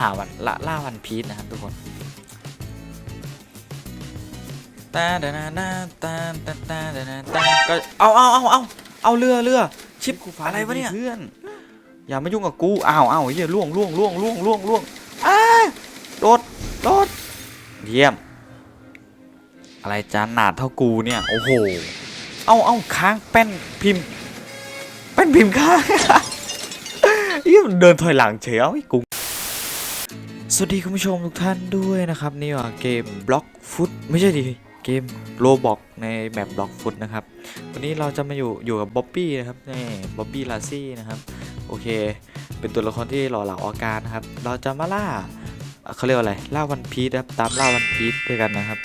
หาวันละล่าวันพีชนะครับทุกคนตาดานานาตาตาตาดานาตาก็เอาเอาเอาเอาเอาเรือเรือชิปอะไรวะเนี่ยเพื่อนอย่ามายุ่งกับกูอ้าวอ้าวเฮียล่วงล่วงล่วงล่วงล่วงล่วงอ้าโดดโดดเยี่ยม อะไรจานหนาดเท่ากูเนี่ยโอ้โหเอาเอาค้างแป้นพิมพ์แป้นพิมพ์ค้างเฮียมันเดินถอยหลังเฉยเอาไอ้กูส วัสดีคุณผู้ชมทุกท่านด้วยนะครับ นี่ว่าเกมบล็อกฟุตไม่ใช่ดิเกมโลบอกในแบบบล็อกฟุตนะครับ วันนี้เราจะมาอยู่อยู่กับบ๊อบบี้นะครับนี่บ๊อบบี้ลาซี่นะครับ โอเค เป็นตัวละครที่หล่อเหลาอาการนะครับ เราจะมาล่าเขาเรียกว่าอะไรล่าวันพีชครับตามล่าวันพีชด้วยกันนะครับ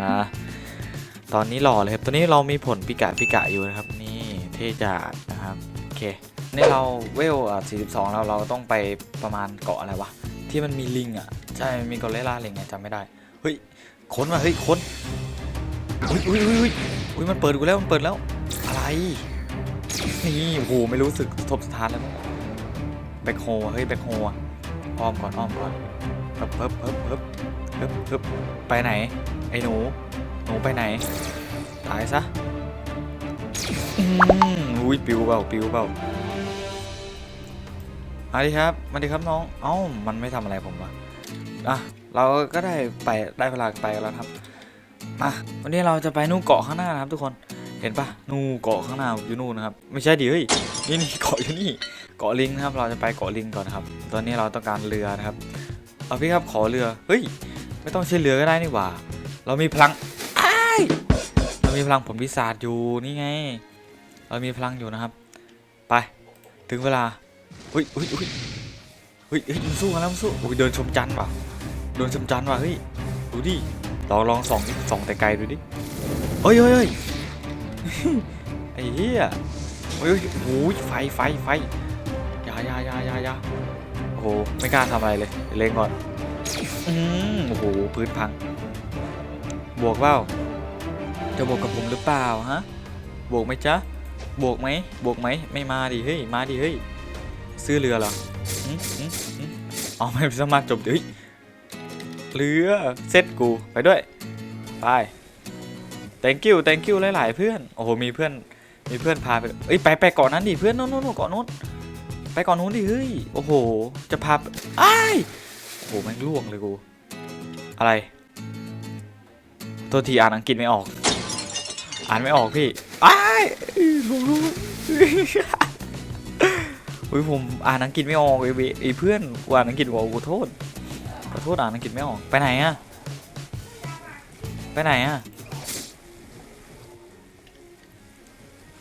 มาตอนนี้หล่อเลยครับตอนนี้เรามีผลปิกะปิกะอยู่นะครับ นี่เทจัดนะครับโอเคนี่เราเวลอะ42แล้วเราต้องไปประมาณเกาะอะไรวะ ที่มันมีลิงอะ ใช่มีกอริลล่าลิงไงจำไม่ได้ เฮ้ยค้นมาเฮ้ยค้นอุ้ยอุ้ยอุ้ยอุ้ยอุ้ยมันเปิดกูแล้วมันเปิดแล้ว อะไรนี่โอ้โหไม่รู้สึกทบสถานแล้วมั้งแบ็คโฮเฮ้ยแบ็คโฮอะอ้อมก่อนอ้อมก่อนเฮิบเฮิบเฮิบเฮิบเฮิบเฮิบไปไหน ไอ้หนูหนูไปไหนตายซะอืมอุ้ยปิวเปล่าปิวเปล่า มาดิครับ มาดิครับน้อง เอ้า มันไม่ทำอะไรผมวะอะ เราก็ได้ไปได้เวลาไปแล้วครับ มา วันนี้เราจะไปนู่นเกาะข้างหน้านะครับ ทุกคน เห็นปะนู่นเกาะข้างหน้าอยู่นู่นนะครับ ไม่ใช่ดิเฮ้ย นี่นี่เกาะอยู่นี่ เกาะลิงนะครับ เราจะไปเกาะลิงก่อนนครับ ตอนนี้เราต้องการเรือนะครับ เอาพี่ครับขอเรือ เฮ้ย ไม่ต้องใช้เรือก็ได้นี่หว่า เรามีพลังเรามีพลังผลพิศาจอยู่นี่ไง เรามีพลังอยู่นะครับ ไป ถึงเวลา เฮ้ยเฮ้ยเฮ้ยเฮ้ยมันสู้กันแล้วมันสู้โอ้ยเดินชมจันทร์ว่ะเดินชมจันทร์ว่ะเฮ้ยดูดิลองลองส่องส่องแต่ไกลดูดิเฮ้ยเฮ้ยเฮ้ยไอ้เหี้ยเฮ้ยโอ้ยไฟไฟไฟอยาอยาอยาอยายาโอ้โหไม่กล้าทำอะไรเลยเล็งก่อนอืมโอ้โหพื้นพัง บวกเปล่าจะบวกกับผมหรือเปล่าฮะบวกไหมจ๊ะบวกไหมบวกไหมไม่มาดิเฮ้ยมาดิเฮ้ย ซื้อเรือเหรออ๋อไม่สามารถจบดิเฮ้ยเรือเซ็ตกูไปด้วยไป thank you thank you หลาย ๆ เพื่อน โอ้โห มีเพื่อน มีเพื่อนพาไป เอ้ย ไปไปเกาะนั้นดิ เพื่อนนู้นนู้นนู้นเกาะนู้น ไปเกาะนู้นดิ เฮ้ย โอ้โห จะพาไอ้ายโอ้โหแม่งล่วงเลยกู อะไรโทษทีอ่านอังกฤษไม่ออก อ่านไม่ออกพี่อ้ายผมรู้ อุ้ยผมอ่านอังกฤษไม่ออกไอ้เว้ยไอ้เพื่อนกูอ่านอังกฤษบอกกูโทษขอโทษอ่านอังกฤษไม่ออกไปไหนอะไปไหนอะ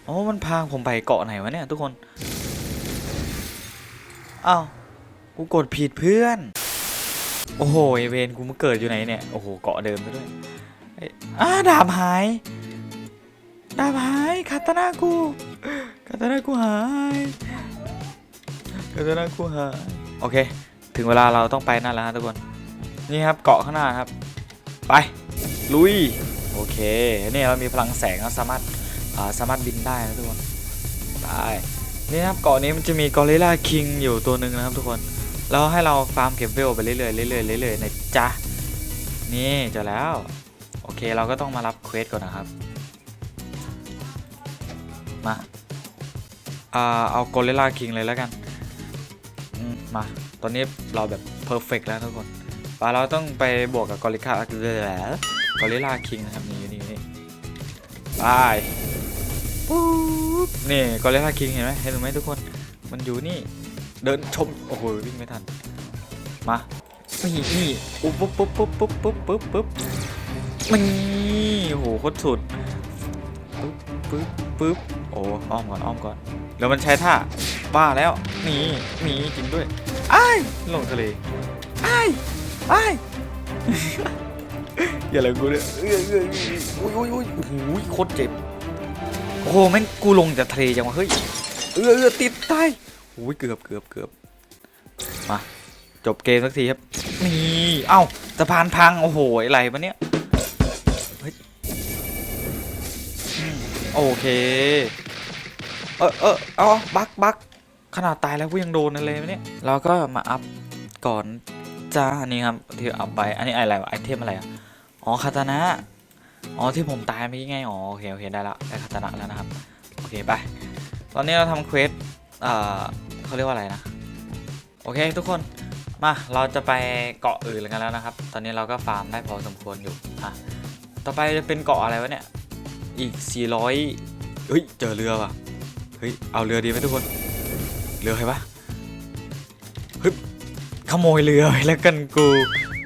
อ๋อมันพาผมไปเกาะไหนวะเนี่ยทุกคนอ้าวกูกดผิดเพื่อน โอ้โหไอเวนกูมาเกิดอยู่ไหนเนี่ยโอ้โหเกาะเดิมไปด้วยอ้ยอ้าดาบหายดาบหายคาตานากูคาตานากูหาย คาตานากูหาโอเค ถึงเวลาเราต้องไปนั่นแล้วฮะทุกคน นี่ครับเกาะข้างหน้าครับ ไป ลุย โอเค นี่เรามีพลังแสงเราสามารถาสามารถบินได้นะทุกคนไปนี่ครับเกาะนี้มันจะมีกอริลลาคิงอยู่ตัวหนึ่งนะครับทุกคน แล้วให้เราฟาร์มเก็บเวลไปเรื่อยๆเรื่อยๆเรื่อยๆนะจ๊ะ นี่เจอแล้ว โอเคเราก็ต้องมารับเควสก่อนนะครับ มาเอากอริลลาคิงเลยแล้วกัน มา ตอนนี้เราแบบเพอร์เฟกแล้วทุกคนปาเราต้องไปบวกกับกอริลากอริลากอริลาคิงนะครับนี่นี่นี่ไปปุ๊บนี่กอริลาคิงเห็นไหมเห็นไหมทุกคนมันอยู่นี่เดินชมโอ้โหวิ่งไม่ทันมานี่นี่อุ๊บปุ๊บปุ๊บปุ๊บปุ๊บปุ๊บปุ๊บปุ๊บนี่โหโคตรสุดปุ๊บปุ๊บปุ๊บ โอ้อ้อมก่อนอ้อมก่อนแล้วมันใช้ท่าบ้าแล้วหนีหนีจริงด้วยอ้ายลงทะเลอ้ายอ้ายอย่าเลยกูเนี่ยเอ้ยเอ้ยเอ้ยอุ้ยอุ้ยอุ้ยโอ้โหโคตรเจ็บโอ้โหแม่งกูลงจากทะเลจังวะเฮ้ยเออเออติดใต้โอ้ยเกือบเกือบเกือบมาจบเกมสักทีครับนี่เอ้าสะพานพังโอ้โหอะไรวะเนี่ยโอเค เออเออเอาบักบักขนาดตายแล้วกูยังโดนอะไรวะเนี่ยเราก็มาอัพก่อนจ้าอันนี้ครับที่เอาไปอันนี้อะไรวะไอเทมอะไรอะอ๋อคาตานะอ๋อที่ผมตายเมื่อกี้ไงอ๋อโอเคโอเคได้แล้วได้คาตานะแล้วนะครับโอเคไปตอนนี้เราทำเควสเอ่อเขาเรียกว่าอะไรนะโอเคทุกคนมาเราจะไปเกาะอื่นกันแล้วนะครับ ตอนนี้เราก็ฟาร์มได้พอสมควรอยู่อะต่อไปจะเป็นเกาะอะไรวะเนี่ยอีก 400เฮ้ยเจอเรือว่ะ เฮ้ย เอาเรือดีไหมทุกคน เรือใครวะเฮ้ยขโมยเรือไปแล้วกันกู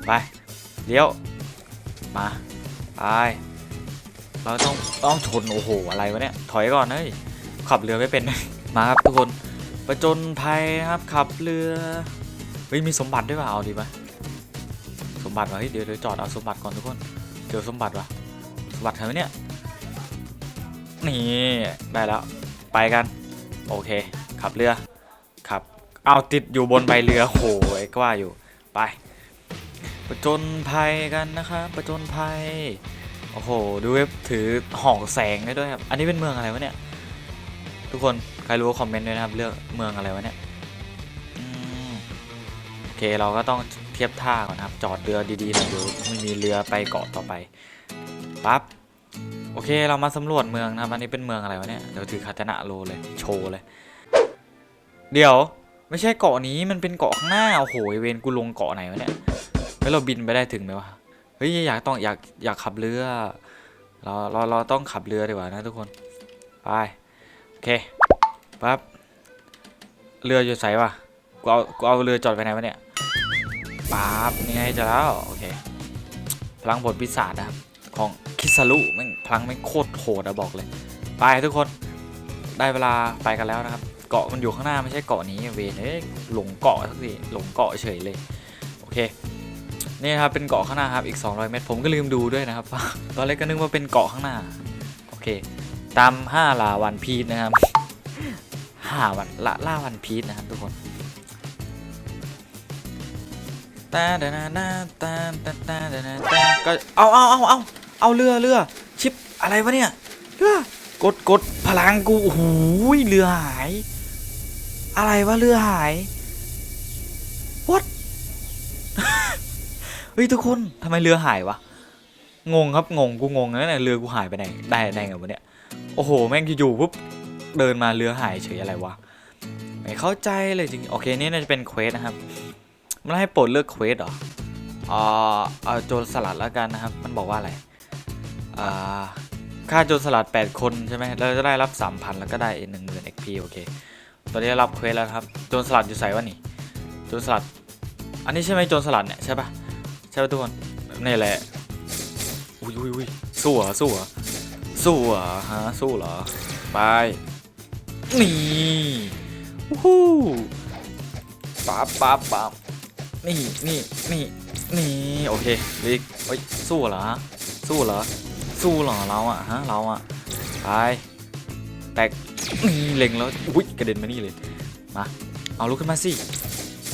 ไป เดี๋ยว มา ไป เราต้องต้องชนโอ้โห อะไรวะเนี่ย ถอยก่อนเฮ้ย ขับเรือไม่เป็น มาครับทุกคนประจนภัยนะครับ ขับเรือ เฮ้ย มีสมบัติด้วยว่ะเอาดีไหมสมบัติวะเฮ้ย เดี๋ยวเดี๋ยวจอดเอาสมบัติก่อนทุกคนเจอสมบัติวะสมบัติใครวะเนี่ย นี่ ได้แล้ว ไปกัน โอเค ขับเรือขับเอาติดอยู่บนใบเรือโหยก็ว่าอยู่ไปประจนภัยกันนะครับประจนภัยโอ้โหดูเว็บถือหอกแสงได้ด้วยครับอันนี้เป็นเมืองอะไรวะเนี่ยทุกคนใครรู้คอมเมนต์ด้วยนะครับเรืองเมืองอะไรวะเนี่ยอโอเคเราก็ต้องเทียบท่าก่อนครับ จอดเรือดีๆหน่อยดี๋ยวไม่มีเรือไปเกาะต่อไปปั๊บ โอเคเรามาสำรวจเมืองนะครับอันนี้เป็นเมืองอะไรวะเนี่ยเดี๋ยวถือคาตนะโลเลยโชว์เลย เดี๋ยวไม่ใช่เกาะนี้มันเป็นเกาะข้างหน้าโอ้โหเวนกูลงเกาะไหนวะเนี่ยแล้วเราบินไปได้ถึงไหมวะเฮ้ยอยากต้องอยากอยากขับเรือเราเราเราต้องขับเรือดีกว่านะทุกคนไปโอเคปั๊บเรืออยู่ใสวะกูเอากูเอาเรือจอดไปไหนวะเนี่ยปั๊บนี่ไงจะแล้วโอเคพลังบทพิศาจนะครับ ของคิสรุแม่งพลังแม่งโคตรโหดอะบอกเลย ไปทุกคนได้เวลาไปกันแล้วนะครับ เกาะมันอยู่ข้างหน้าไม่ใช่เกาะนี้เวนเอ้ยหลงเกาะสักทีหลงเกาะเฉยเลยโอเคนี่ครับเป็นเกาะข้างหน้าครับอีก 200 เมตรผมก็ลืมดูด้วยนะครับ ตอนแรกก็นึกว่าเป็นเกาะข้างหน้าโอเค ตาม5ลาวันพีชนะครับ5วันละล่าวันพีชนะครับทุกคนตาดนานาตาตาตาดานาตาก็เอาเอาเอาเอา เอาเรือเรือชิปอะไรวะเนี่ยเรือกดกดพลังกูโอ้โหเรือหาย อะไรวะเรือหาย what เฮ้ยทุกคนทำไมเรือหายวะงงครับงงกูงงนะเนี่ยเรือกูหายไปไหนได้ได้ไงวะเนี่ยโอ้โหแม่งอยู่ๆปุ๊บเดินมาเรือหายเฉยอะไรวะไม่เข้าใจเลยจริงโอเคนี่น่าจะเป็นเควสนะครับมันให้โปรดเลือกเควสเหรออ่าเอาโจรสลัดแล้วกันนะครับ มันบอกว่าอะไร ค่าโจรสลัด 8 คนใช่ไหมเราจะได้รับ 3,000 แล้วก็ได้ 1 0 0 0 0 XP โอเค ตอนนี้รับเควสแล้วครับ โจรสลัดอยู่ใส่วะนี่ โจรสลัด อันนี้ใช่ไหมโจรสลัดเนี่ยใช่ปะใช่ไหมทุกคน นี่แหละ อุ้ยอุ้ยอุ้ยสู้เหรอสู้เหรอสู้เหรอฮะสู้เหรอ ไป นี่วู้ปั๊บปั๊บปั๊บนี่นี่นี่นี่โอเคลิกเฮ้ยสู้เหรอสู้เหรอ สู้หรอเราอะฮะเราอะไปแตกนี่เล็งแล้วอุ้ยกระเด็นมานี่เลยมาเอาลุกขึ้นมาสิ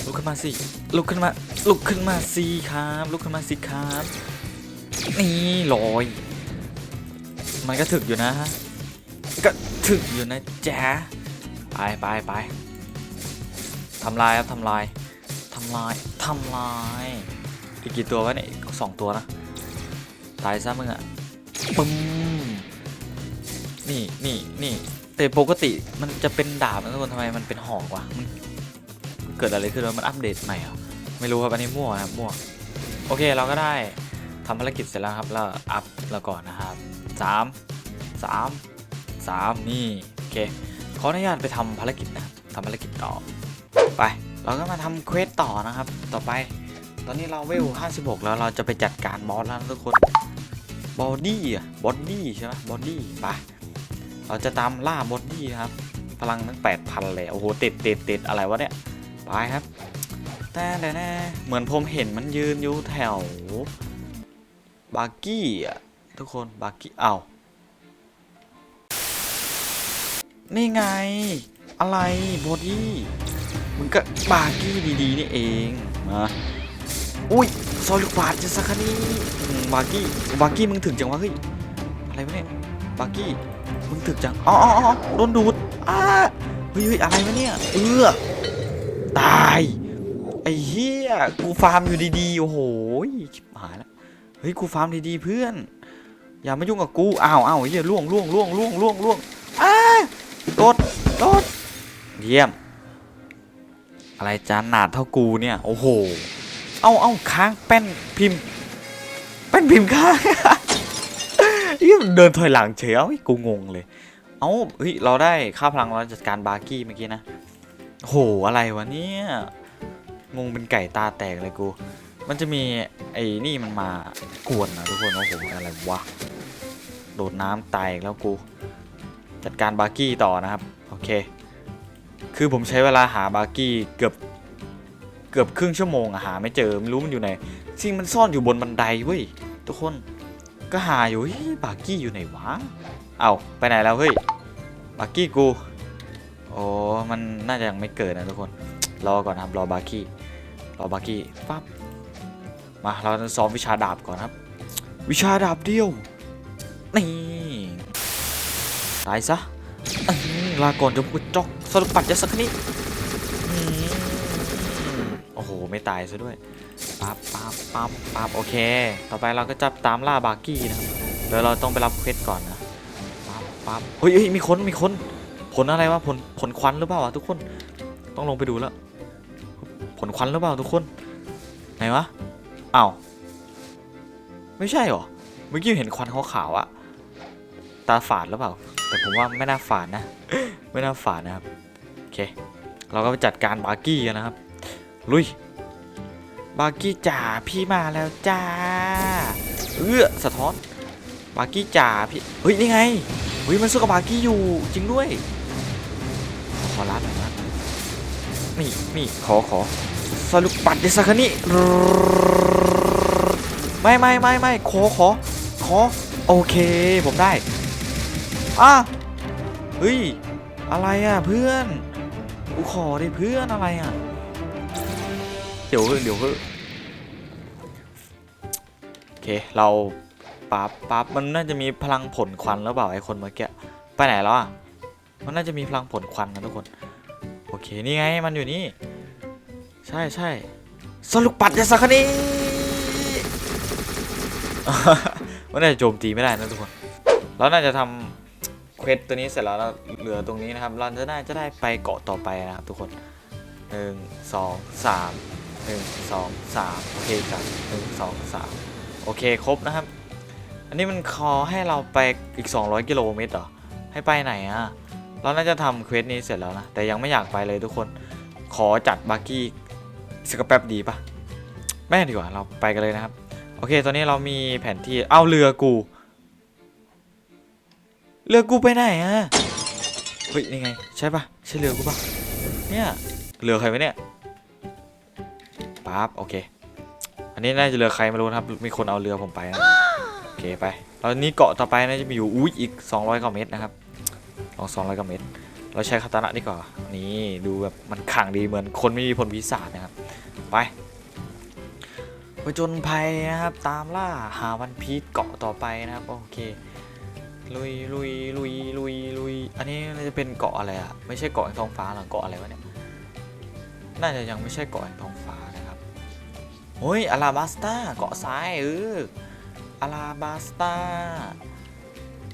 ลุกขึ้นมาสิลุกขึ้นมาลุกขึ้นมาสิครับลุกขึ้นมาสิครับนี่ลอยมันก็ถึกอยู่นะฮะก็ถึกอยู่นะจ๊ะไปไปไปทำลายครับทำลายทำลายทำลายอีกกี่ตัววะเนี่ยสองตัวนะตายซะมึงอะ ปึ้มนี่นี่นี่แต่ปกติมันจะเป็นดาบนะทุกคนทำไมมันเป็นหอกวะมันเกิดอะไรขึ้นวะมันอัปเดตใหม่เหรอไม่รู้ครับอันนี้มั่วนะครับมั่วโอเคเราก็ได้ทำภารกิจเสร็จแล้วครับแล้วอัพแล้วก่อนนะครับสามสามสามนี่โอเคขออนุญาตไปทำภารกิจนะทำภารกิจต่อไป เราก็มาทำเควสต่อนะครับ ต่อไป ตอนนี้เราเวล56 แล้วเราจะไปจัดการบอสแล้วทุกคน บอดี้อะบอดี้ใช่ไหมบอดี้ไปเราจะตามล่าบอดี้ครับ พลังตั้ง8,000เลยโอ้โหติดติดติดอะไรวะเนี่ยไปครับ แต่แต่แน่เหมือนผมเห็นมันยืนอยู่แถวบาร์กี้อะทุกคนบาร์กี้เอานี่ไง อะไรบอดี้มึงก็บาร์กี้ดีๆนี่เองมาอุ้ย ซอยลูกบาทจะสักคันนี้บาร์กี้บาร์กี้มึงถึงจังวะเฮ้ยอะไรวะเนี่ยบาร์กี้มึงถึงจังอ๋ออ๋ออ๋อโดนดูดอ้าเฮ้ยเฮ้ยอะไรวะเนี่ยเออตายไอ้เหี้ยกูฟาร์มอยู่ดีๆโอ้โหชิบหายล้วเฮ้ยกูฟาร์มดีๆเพื่อน อย่ามายุ่งกับกูอ้าวอ้าวเหี้ยล่วงล่วงล่วงล่วงล่วงล่วงอ้าโดดโดเยี่ยม อะไรจานหนาเท่ากูเนี่ย โอ้โห เอาเอาค้างแป้นพิมพ์ แป้นพิมพ์ค้างเหี้ยมันเดินถอยหลังเฉยเอ้ากูงงเลย เอ้าเฮ้ยเราได้ค่าพลังเราจัดการบาร์กี้เมื่อกี้นะโหอะไรวะเนี่ยงงเป็นไก่ตาแตกเลยกู มันจะมีไอ้นี่มันมากวนนะทุกคนโอ้โหอะไรวะโดดน้ำตายแล้วกู จัดการบาร์กี้ต่อนะครับ โอเค คือผมใช้เวลาหาบาร์กี้เกือบ เกือบครึ่งชั่วโมงอะหาไม่เจอไม่รู้มันอยู่ไหนจริงมันซ่อนอยู่บนบันไดเว้ยทุกคนก็หาอยู่เฮ้ยบาร์กี้อยู่ไหนวะเอาไปไหนแล้วเฮ้ยบาร์กี้กูโอ้มันน่าจะยังไม่เกิดนะทุกคนรอก่อนครับรอบาร์กี้รอบาร์กี้ปั๊บมาเราจะซ้อมวิชาดาบก่อนครับ วิชาดาบเดียวนี่ตายซะลาก่อนจะพูดจอกสรุปปัดจะสักนิด ไม่ตายซะด้วยปั๊บปั๊บปั๊บปั๊บโอเค ต่อไปเราก็จะตามล่าบาร์กี้นะครับเดี๋ยวเราต้องไปรับเควสก่อนนะปั๊บปั๊บเฮ้ยเฮ้ยมีคนมีคน ผลอะไรวะผลผลควันหรือเปล่าวะทุกคน ต้องลงไปดูแล้วผลควันหรือเปล่าทุกคน ไหนวะอ้าวไม่ใช่หรอเมื่อกี้เห็นควันขาวๆอะตาฝาดหรือเปล่า แต่ผมว่าไม่น่าฝาดนะ ไม่น่าฝาดนะครับ โอเค เราก็ไปจัดการบาร์กี้กันนะครับ ลุย บาร์กี้จ๋าพี่มาแล้วจ้าเอื้อสะท้อนบาร์กี้จ๋าพี่เฮ้ยนี่ไงเฮ้ยมันสู้กับบาร์กี้อยู่จริงด้วย ขอรัดหน่อยนะนี่นี่ขอขอสรุปปัดเดสักนี่ไม่ไม่ไม่ไม่ขอขอขอโอเคผมได้อะเฮ้ยอะไรอะเพื่อนกูขอดิเพื่อนอะไรอะ เดี๋ยวเฮ้ยเดี๋ยวเฮ้ยโอเคเราปั๊บปั๊บมันน่าจะมีพลังผลควันหรือเปล่าไอ้คนเมื่อกี้ไปไหนแล้วอะมันน่าจะมีพลังผลควันนะทุกคนโอเคนี่ไงมันอยู่นี่ใช่ใช่สรุปปัดยาสักนี้มันน่าจะโจมตีไม่ได้นะทุกคนเราน่าจะทำเควสตัวนี้เสร็จแล้วเราเหลือตรงนี้นะครับเราจะได้จะได้ไปเกาะต่อไปนะครับทุกคนหนึ่งสองสาม หนึ่งสองสามโอเคครับหนึ่งสองสามโอเคครบนะครับ อันนี้มันคอให้เราไปอีก 200 กิโลเมตรเหรอ ให้ไปไหนอะเราน่าจะทำเควสนี้เสร็จแล้วนะ แต่ยังไม่อยากไปเลยทุกคน ขอจัดบาร์กี้สักแป๊บดีปะไม่ดีกว่า เราไปกันเลยนะครับ โอเค ตอนนี้เรามีแผนที่ เอาเรือกู เรือกูไปไหนอะเฮ้ย นี่ไง ใช่ปะใช่เรือกูปะเนี่ย เรือใครวะเนี่ย ปั๊บโอเค อันนี้น่าจะเรือใครไม่รู้นะครับ มีคนเอาเรือผมไปนะโอเคไปแล้วนี้เกาะต่อไปน่าจะมีอยู่อุ้ยอีก 200กว่าเมตรนะครับลองสองร้อยกว่าเมตร เราใช้คาตานะดีกว่านี่ดูแบบมันขังดีเหมือนคนไม่มีผลพิศาจนะครับ ไปผจญภัยนะครับ ตามล่าหาวันพีชเกาะต่อไปนะครับโอเคลุยลุยลุยลุยลุยอันนี้น่าจะเป็นเกาะอะไรอะไม่ใช่เกาะแห่งท้องฟ้าหรอเกาะอะไรวะเนี่ยน่าจะยังไม่ใช่เกาะแห่งท้องฟ้า นะครับโอ้ยอาราบัสตาเกาะซ้ายเอออาราบัสตา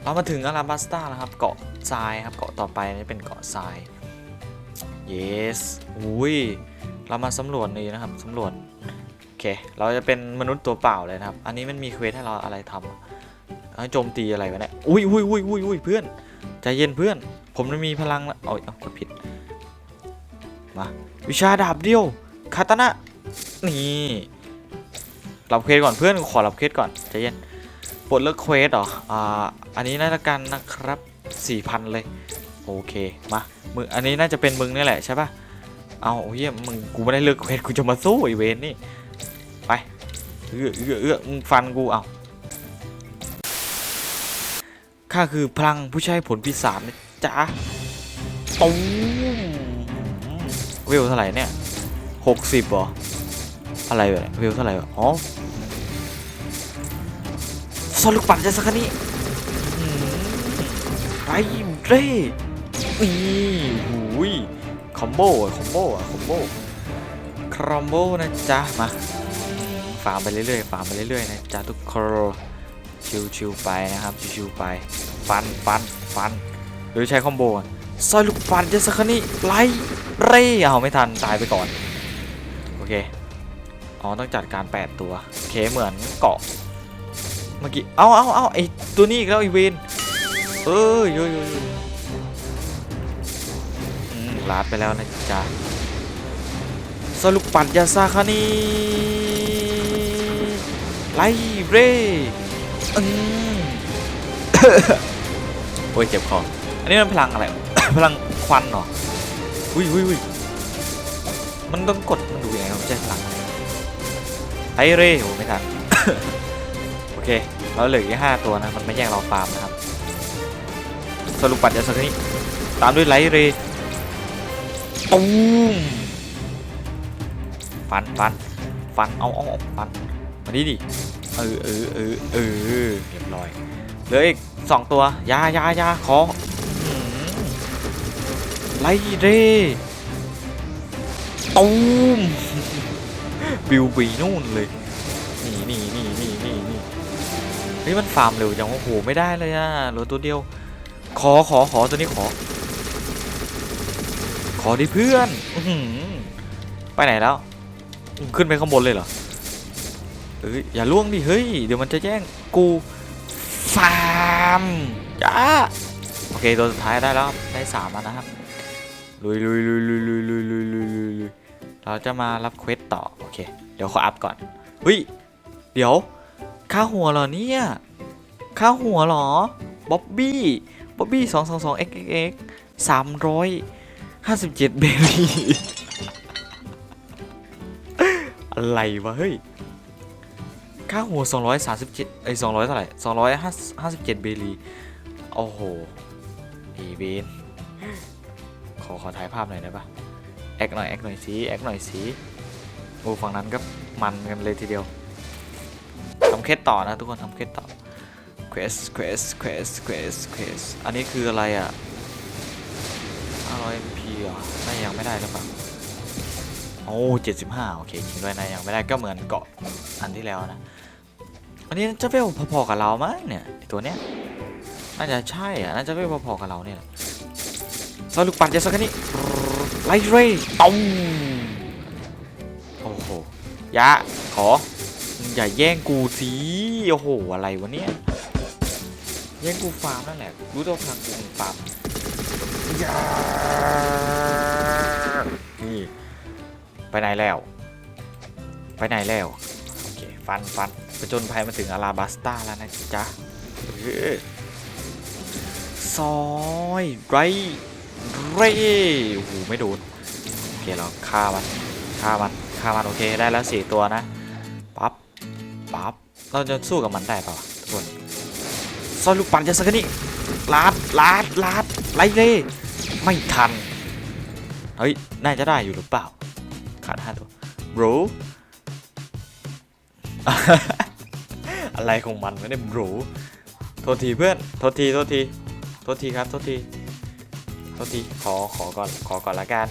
เรามาถึงอาราบัสตาแล้วครับ เกาะทรายครับ เกาะต่อไปนี่เป็นเกาะทราย yes อุ้ย เรามาสำรวจนี่นะครับสำรวจ โอเค เราจะเป็นมนุษย์ตัวเปล่าเลยนะครับ อันนี้มันมีเควสให้เราอะไรทำให้โจมตีอะไรวะเนี่ย อุ้ยอุ้ยอุ้ยอุ้ยอุ้ยเพื่อน ใจเย็นเพื่อน ผมจะมีพลังแล้วเอาเอากดผิด มา วิชาดาบเดียว คาตานะ นี่ รับเควสก่อนเพื่อนขอรับเควสก่อนใจเย็นปลดเลิกเควสเหรออ่าอันนี้น่าจะกันนะครับ4,000 เลย โอเคมามึงอันนี้น่าจะเป็นมึงนี่แหละใช่ปะเอาโอ้ยมึงกูไม่ได้เลิกเควสกูจะมาสู้ไอเวนนี่ไปเอื้อเอื้อเอื้อมึงฟันกูเอาข้าคือพลังผู้ใช้ผลพิศาจนะจ๊ะตุ้มเวลเท่าไหร่เนี่ยหกสิบเหรอ อะไรวะเนี่ยเวลเท่าไหร่วะอ๋อสรุปปัดจะสักนี้ไรเร่นี่หูยคอมโบอะคอมโบอะคอมโบครอมโบนะจ๊ะ มาฟาร์มไปเรื่อยๆฟาร์มไปเรื่อยๆนะจ๊ะทุกคนชิวๆไปนะครับชิวๆไปฟันฟันฟันหรือใช้คอมโบก่อนซอยลูกฟันเจสคานี่ไล่เร่เอาไม่ทันตายไปก่อน โอเค อ๋อต้องจัดการ 8 ตัวโอเคเหมือนเกาะเมื่อกี้เอาเอาเอาไอตัวนี้อีกแล้วไอเวนเออโยโยโยอืมลาดไปแล้วนะจ๊ะสรุปปัดยาซาคานีไลเร่อืมโอ้ยเจ็บคออันนี้มันพลังอะไร พลังควันเหรออุ้ยอุ้ยอุ้ยมันต้องกด ไลเร่โอ้ไม่ทัน โอเค เราเหลือแค่ห้าตัวนะ มันไม่แย่งเราฟาร์มนะครับ สรุปปัดยาสักนี้ ตามด้วยไลท์เรย์ตูมฟันฟันฟัน เอาเอาเอาฟัน มาดิดิ เออเออเออเออเรียบร้อย เหลืออีกสองตัวยายายาขออื้อหือไลท์เรย์ตูม บิวบีนู่นเลยนี่นี่นี่นี่นี่นี่เฮ้ยมันฟาร์มเร็วจังโอ้โหไม่ได้เลยอะเหลือตัวเดียว ขอขอขอตัวนี้ขอ ขอดิเพื่อนอืไปไหนแล้วขึ้นไปข้างบนเลยเหรอเอ้ยอย่าล่วงดิเฮ้ยเดี๋ยวมันจะแย่งกูฟาร์มจ้าโอเคตัวสุดท้ายได้แล้วได้สามแล้วนะครับลุยลุยลุยลุยลุยลุยลุยลุยเราจะมารับเควสต่อ อเค เดี๋ยวขออัพก่อนเฮ้ยเดี๋ยวค่าหัวเหรอเนี่ยค่าหัวเหรอบ๊อบบี้บ๊อบบี้สองสองสอง x x x สามร้อยห้าสิบเจ็ดเบลลี่อะไรวะเฮ้ยค่าหัว237ไอ้ย200เท่าไหร่257เบลีโอ้โหอีเบนขอขอถ่ายภาพหน่อยได้ปะแอคหน่อยแอคหน่อยสิแอคหน่อยสิ โอ้ฝั่งนั้นก็มันกันเลยทีเดียวทำเคสต่อนะทุกคนทำเคสต่อ quest quest quest quest quest อันนี้คืออะไรอะ500 MP เหรอน่ายังไม่ได้หรือเปล่าโอ้75 โอเคจริงด้วยนะยังไม่ได้ก็เหมือนเกาะอันที่แล้วนะ อันนี้จะเวลพอๆกับเรามั้งเนี่ยตัวเนี้ยน่าจะใช่อะน่าจะเวลพอๆกับเราเนี่ยและสรุปปั่นจะสักนี้ไลท์เรย์ตุ้มโอ้โห ยะ ขอมึงอย่าแย่งกูสิโอ้โห อะไรวะเนี่ย แย่งกูฟาร์มนั่นแหละ รู้ตัวพลังกูฟาร์มยานี่ไปไหนแล้ว ไปไหนแล้ว โอเค ฟันฟันประจนภัยมาถึงอาราบัสตาแล้วนะจ๊ะเออซอยไรเรโอ้โหไม่โดนโอเคเราฆ่ามันฆ่ามัน ฆ่ามันโอเคได้แล้วสี่ตัวนะปั๊บปั๊บเราจะสู้กับมันได้เปล่าวทุกคนซอยลูกปั่นจะสักนี่ลาดลาดลาดไรเร่ไม่ทันเฮ้ยน่าจะได้อยู่หรือเปล่าขาดห้าตัว bro อะไรของมันไม่ได้บรูโทษทีเพื่อนโทษทีโทษทีโทษทีครับโทษทีโทษทีขอขอก่อนขอก่อนละกัน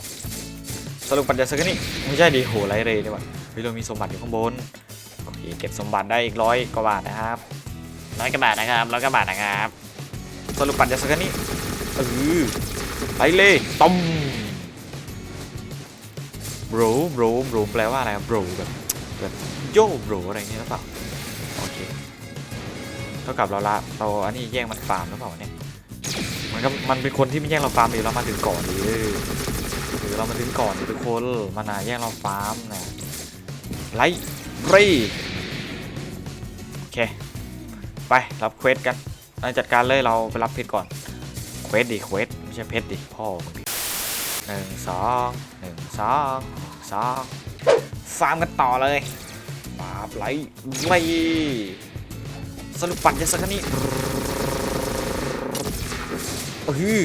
สรุปปัญญาสักนี่ไม่ใช่ดีโหไรเรย์ดีกว่าเฮ้ยเรามีสมบัติอยู่ข้างบนโอเคเก็บสมบัติได้อีกร้อยกว่าบาทนะครับร้อยกว่าบาทนะครับร้อยกว่าบาทนะครับสรุปปัญญาสักนี่เออไปเลยต้มบรูบรูบรูแปลว่าอะไรบรูแบบแบบโย่บรอะไรอย่างเงี้ยหรือเปล่าโอเคเท่ากับเราละเราอันนี้แย่งมันฟาร์มหรือเปล่าเนี่ยมันก็มันเป็นคนที่ไม่แย่งเราฟาร์มดีเรามาถึงก่อนดีหรือเรามาถึงก่อนดิทุก คนมันน่ะแย่งเราฟาร์มนะไลท์รย์โอเค ไปรับเควสกันเราจัดการเลยเราไปรับเพชรก่อน เควสดิเควสไม่ใช่เพชรดิพ่อมึงดิหนึ่งสองหนึ่งสองสองฟาร์มกันต่อเลยปาบไหลไหลสรุปปั่นจะสักนี่เออ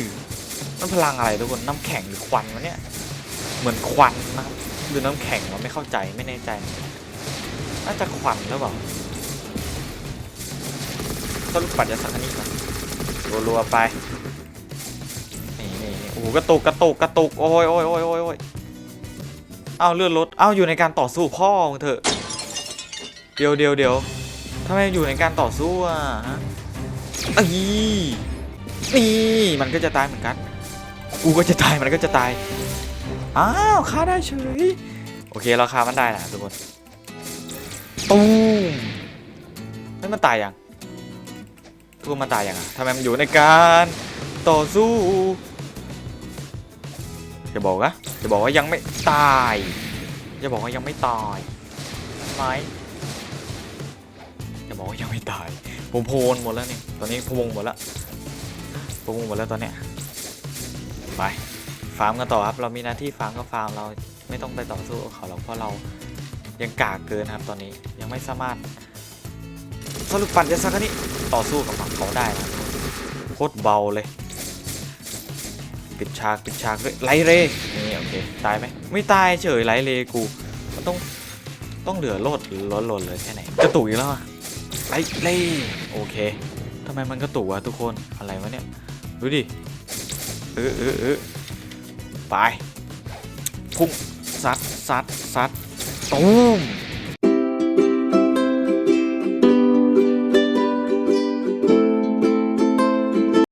มันพลังอะไรทุกคน น้ำแข็งหรือควันวะเนี่ย เหมือนควันนะครับหรือน้ำแข็งวะไม่เข้าใจไม่แน่ใจน่าจะควันหรือเปล่าสรุปปั่นจะสักนี่ก่อนรัวๆไปนี่นี่โอ้กระตุกกระตุกกระตุกโอ้ยโอ้ยโอ้ยโอ้ยโอ้ยอ้าเลือดลดอ้าอยู่ในการต่อสู้พ่อมึงเถอะเดี๋ยวเดี๋ยวเดี๋ยวทำไมอยู่ในการต่อสู้อะฮะนี่นี่มันก็จะตายเหมือนกัน กูก็จะตายมันก็จะตาย อ้าวฆ่าได้เฉย โอเคเราฆ่ามันได้นะทุกคนตูมไม่มันตายยังทุกคนมันตายยังอะทำไมมันอยู่ในการต่อสู้อย่าบอกนะอย่าบอกว่ายังไม่ตายอย่าบอกว่ายังไม่ตายไหมอย่าบอกว่ายังไม่ตาย ผมโพลนหมดแล้วนี่ตอนนี้พวงหมดแล้วพวงหมดแล้วตอนเนี้ยไป ฟาร์มกันต่อครับ เรามีหน้าที่ฟาร์มก็ฟาร์มเราไม่ต้องไปต่อสู้กับเขาหรอกเพราะเรายังกากเกินครับตอนนี้ยังไม่สามารถสรุปปั่นยาซักนี้ต่อสู้กับฝั่งเขาได้นะโคตรเบาเลย ปิดฉากปิดฉากด้วยไลเรนี่โอเคตายไหมไม่ตายเฉยไลเรกูมันต้องต้องเหลือโลดล้นหล่นเลยแค่ไหนกระตุกอีกแล้วอะไลเรโอเคทำไมมันกระตุกวะทุกคนอะไรวะเนี่ยดูดิเออเออเออ ไปพุ่งซัดซัดซัดตูม